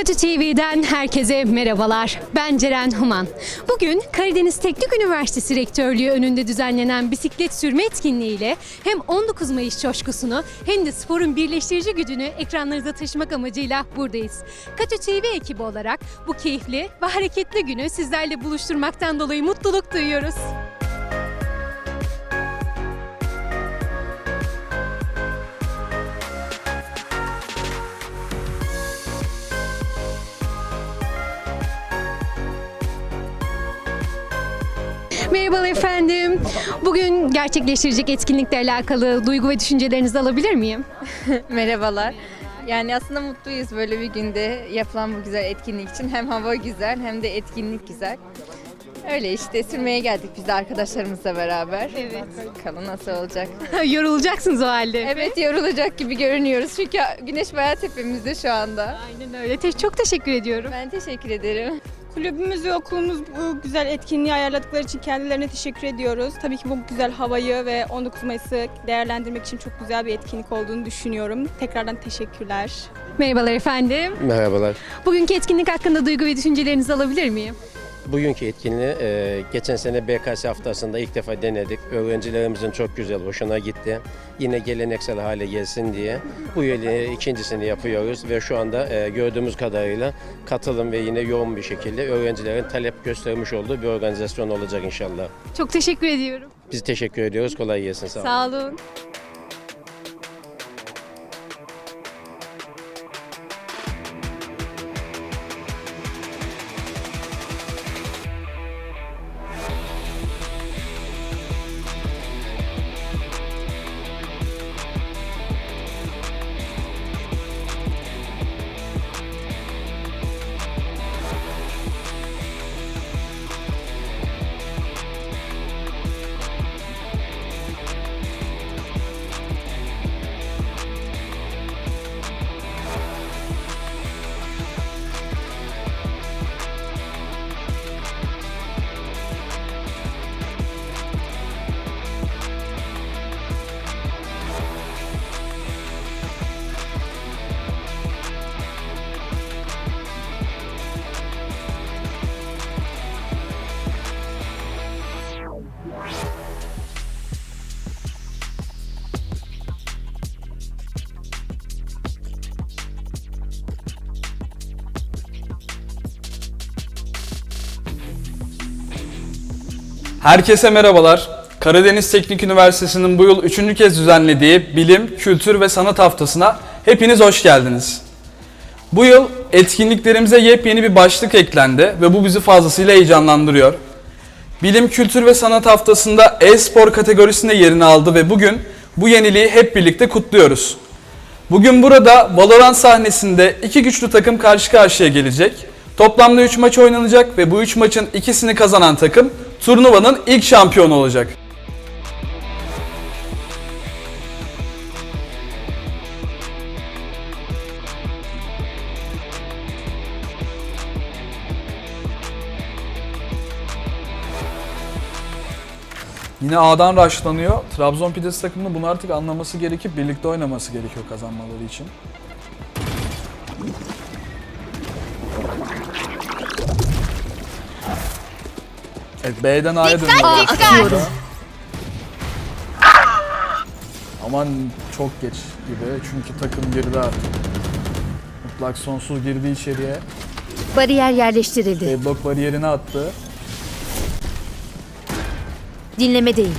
Katı TV'den herkese merhabalar. Ben Ceren Human. Bugün Karadeniz Teknik Üniversitesi Rektörlüğü önünde düzenlenen bisiklet sürme etkinliğiyle hem 19 Mayıs coşkusunu hem de sporun birleştirici gücünü ekranlarınıza taşımak amacıyla buradayız. Katı TV ekibi olarak bu keyifli ve hareketli günü sizlerle buluşturmaktan dolayı mutluluk duyuyoruz. Merhabalar efendim. Bugün gerçekleştirecek etkinlikle alakalı duygu ve düşüncelerinizi alabilir miyim? Merhabalar. Yani aslında mutluyuz böyle bir günde yapılan bu güzel etkinlik için. Hem hava güzel hem de etkinlik güzel. Öyle işte sürmeye geldik biz de arkadaşlarımızla beraber. Evet. Bakalım nasıl olacak. Yorulacaksınız o halde. Evet yorulacak gibi görünüyoruz çünkü güneş bayağı tepemizde şu anda. Aynen öyle. Te- çok teşekkür ediyorum. Ben teşekkür ederim. Kulübümüz ve okulumuz bu güzel etkinliği ayarladıkları için kendilerine teşekkür ediyoruz. Tabii ki bu güzel havayı ve 19 Mayıs'ı değerlendirmek için çok güzel bir etkinlik olduğunu düşünüyorum. Tekrardan teşekkürler. Merhabalar efendim. Merhabalar. Bugünkü etkinlik hakkında duygu ve düşüncelerinizi alabilir miyim? Bugünkü etkinliği e, geçen sene BKS haftasında ilk defa denedik. Öğrencilerimizin çok güzel, hoşuna gitti. Yine geleneksel hale gelsin diye bu yıl ikincisini yapıyoruz ve şu anda e, gördüğümüz kadarıyla katılım ve yine yoğun bir şekilde öğrencilerin talep göstermiş olduğu bir organizasyon olacak inşallah. Çok teşekkür ediyorum. Biz teşekkür ediyoruz. Kolay gelsin. Sağ olun. Sağ olun. Herkese merhabalar. Karadeniz Teknik Üniversitesi'nin bu yıl üçüncü kez düzenlediği Bilim, Kültür ve Sanat Haftası'na hepiniz hoş geldiniz. Bu yıl etkinliklerimize yepyeni bir başlık eklendi ve bu bizi fazlasıyla heyecanlandırıyor. Bilim, Kültür ve Sanat Haftası'nda e-spor kategorisinde yerini aldı ve bugün bu yeniliği hep birlikte kutluyoruz. Bugün burada Valorant sahnesinde iki güçlü takım karşı karşıya gelecek. Toplamda 3 maç oynanacak ve bu 3 maçın ikisini kazanan takım turnuvanın ilk şampiyonu olacak. Yine A'dan rushlanıyor. Trabzon Pidesi takımının bunu artık anlaması gerekip birlikte oynaması gerekiyor kazanmaları için. Evet B'den A'ya dönüyor. Aman çok geç gibi çünkü takım girdi artık. Mutlak sonsuz girdi içeriye. Bariyer yerleştirildi. Deadlock bariyerini attı. Dinlemedeyim.